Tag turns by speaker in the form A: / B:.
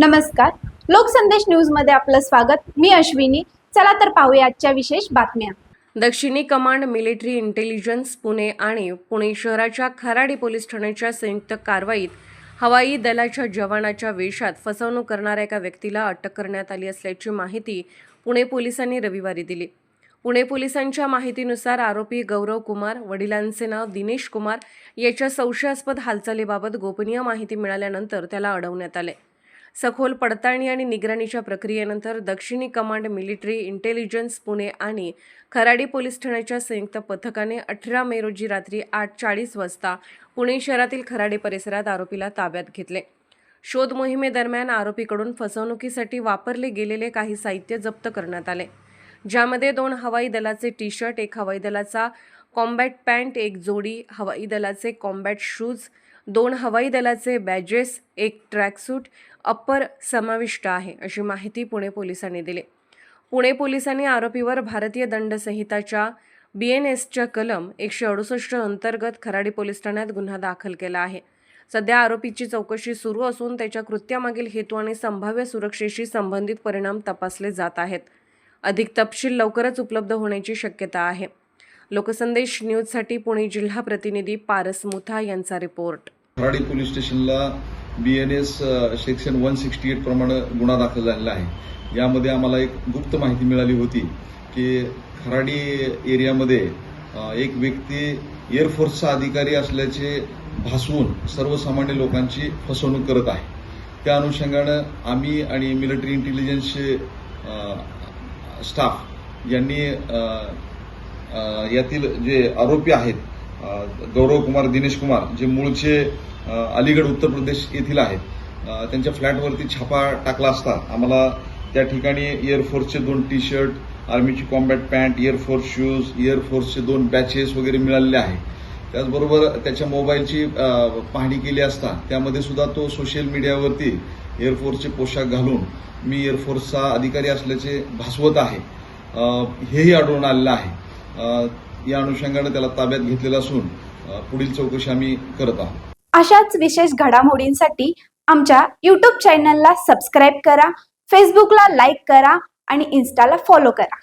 A: नमस्कार. लोकसंदेश न्यूजमध्ये आपलं स्वागत. मी अश्विनी. चला तर पाहूया आजच्या विशेष बातम्या.
B: दक्षिणी कमांड मिलिटरी इंटेलिजन्स पुणे आणि पुणे शहराच्या खराडी पोलीस ठाण्याच्या संयुक्त कारवाईत हवाई दलाच्या जवानाच्या वेशात फसवणूक करणाऱ्या एका व्यक्तीला अटक करण्यात आली असल्याची माहिती पुणे पोलिसांनी रविवारी दिली. पुणे पोलिसांच्या माहितीनुसार आरोपी गौरव कुमार वडिलांचे नाव दिनेश कुमार याच्या संशयास्पद हालचालीबाबत गोपनीय माहिती मिळाल्यानंतर त्याला अडवण्यात आले. सखोल पडताळणी आणि निगराणीच्या प्रक्रियेनंतर दक्षिणी कमांड मिलिटरी इंटेलिजन्स पुणे आणि खराडी पोलीस ठाण्याच्या संयुक्त पथकाने अठरा मे रोजी रात्री आठ चाळीस वाजता पुणे शहरातील खराडी परिसरात आरोपीला ताब्यात घेतले. शोध मोहिमेदरम्यान आरोपीकडून फसवणुकीसाठी वापरले गेलेले काही साहित्य जप्त करण्यात आले. ज्यामध्ये दोन हवाई दलाचे टी शर्ट एक हवाई दलाचा कॉम्बॅट पॅन्ट एक जोडी हवाई दलाचे कॉम्बॅट शूज दोन हवाई दलाचे बॅजेस एक ट्रॅकसूट अप्पर समाविष्ट आहे अशी माहिती पुणे पोलिसांनी दिली. पुणे पोलिसांनी आरोपीवर भारतीय दंड संहिताच्या बी एन एसच्या कलम एकशे अडुसष्ट अंतर्गत खराडी पोलीस ठाण्यात गुन्हा दाखल केला आहे. सध्या आरोपीची चौकशी सुरू असून त्याच्या कृत्यामागील हेतू आणि संभाव्य सुरक्षेशी संबंधित परिणाम तपासले जात आहेत. अधिक तपशील लवकरच उपलब्ध होण्याची शक्यता आहे. लोकसंदेश न्यूजसाठी पुणे जिल्हा प्रतिनिधी पारस मुथा यांचा रिपोर्ट.
C: खराडी पोलीस स्टेशनला B N S section one sixty eight प्रमाणे गुन्हा दाखल झालेला आहे. यामध्ये आम्हाला एक गुप्त माहिती मिळाली होती की खराडी एरियामध्ये एक व्यक्ती एअरफोर्सचा अधिकारी असल्याचे भासवून सर्वसामान्य लोकांची फसवणूक करत आहे. त्या अनुषंगानं आम्ही आणि मिलिटरी इंटेलिजन्सचे स्टाफ यांनी यातील जे आरोपी आहेत गौरव कुमार दिनेश कुमार जे मूळचे अलीगड उत्तर प्रदेश येथील आहेत त्यांच्या फ्लॅटवरती छापा टाकला असता आम्हाला त्या ठिकाणी एअरफोर्सचे दोन T shirt आर्मीची combat pant air force shoes एअरफोर्सचे दोन बॅचेस वगैरे मिळालेले आहे त्याचबरोबर त्याच्या मोबाईलची पाहणी केली असता त्यामध्ये सुद्धा तो सोशल मीडियावरती एअरफोर्सचे पोशाख घालून मी एअरफोर्सचा अधिकारी असल्याचे भासवत आहे. हेही आढळून आलेलं आहे. या अनुषंगाने त्याला ताब्यात घेतलेला असून पुढील चौकशी आम्ही करत आहोत.
A: अशाच विशेष घडामोडींसाठी आमच्या यूट्यूब चॅनलला सबस्क्राईब करा फेसबुकला लाईक करा आणि इन्स्टाला फॉलो करा.